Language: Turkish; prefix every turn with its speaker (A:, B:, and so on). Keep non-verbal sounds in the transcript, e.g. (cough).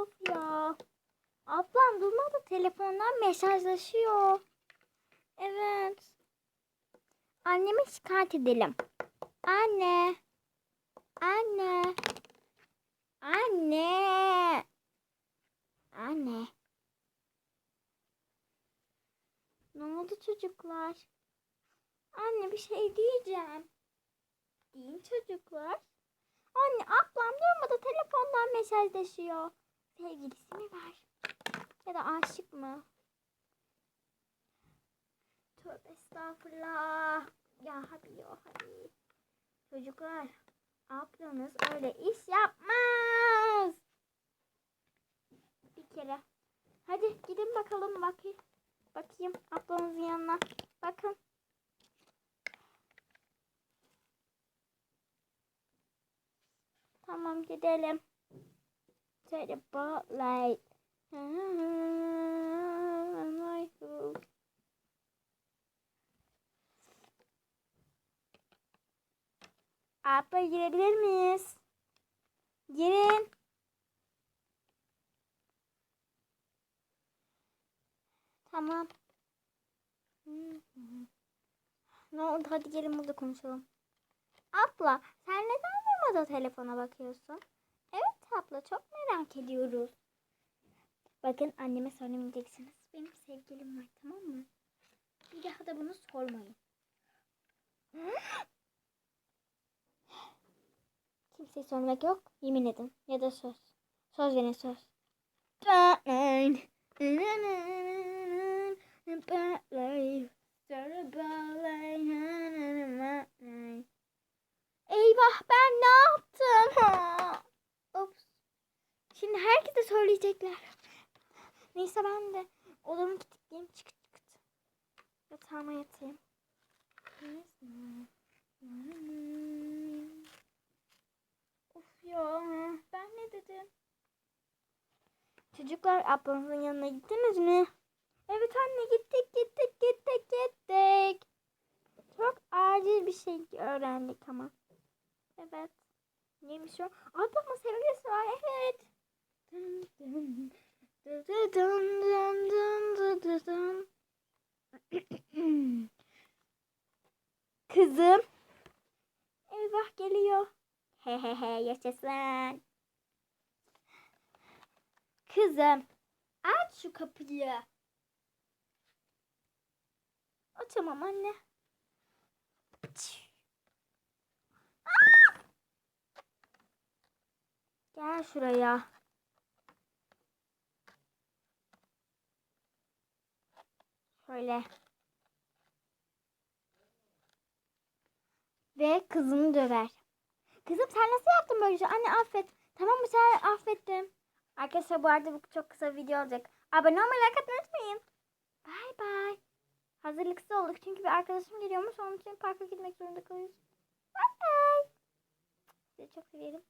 A: Of ya. Ablam durmadı telefondan mesajlaşıyor. Evet. Annemi şikayet edelim. Anne. Anne. Anne. Anne. Ne oldu çocuklar? Anne bir şey diyeceğim. Deyin çocuklar. Anne ablam durmadı telefondan mesajlaşıyor. Sevgilisi mi var? Ya da aşık mı? Tövbe estağfurullah. Ya hadi ya hadi. Çocuklar ablanız öyle iş yapmaz. Bir kere. Hadi gidin bakalım bakayım. Bakayım ablanızın yanına. Bakın. Tamam gidelim. Spotlight. Abla girebilir miyiz? Girin. Tamam. Ne oldu? Hadi gelin burada konuşalım. Abla sen neden durmadan telefona bakıyorsun? Abla çok merak ediyoruz. Bakın anneme söylemeyeceksiniz. Benim sevgilim var tamam mı? Bir daha da bunu sormayın. (gasps) Kimseye söylemek yok. Yemin edin. Ya da söz. Söz verin söz. Eyvah ben ne yaptım? Herkese söyleyecekler. Neyse ben de odamı kilitleyeyim. Çıkıt çıkıt. Yatağıma yatayım. Of ya ben ne dedim? Çocuklar ablanızın yanına gittiniz mi? Evet anne gittik gittik gittik gittik. Çok acil bir şey öğrendik ama. Evet. Neymiş o? Ablamın sevgilisi var evet. Kızım. Eyvah geliyor. Hehehe yaşasın. Kızım. Aç şu kapıyı. Açamam anne. Gel şuraya. Şöyle. Ve kızını döver. Kızım sen nasıl yaptın böyle şey? Anne affet. Tamam mı sen affettim. Arkadaşlar bu arada bu çok kısa video olacak. Abone olmayı like atmayı unutmayın. Bay bay. Hazırlıksız olduk çünkü bir arkadaşım geliyormuş. Onun için parka gitmek zorunda kalıyoruz. Bay bay. Sizi çok seviyorum.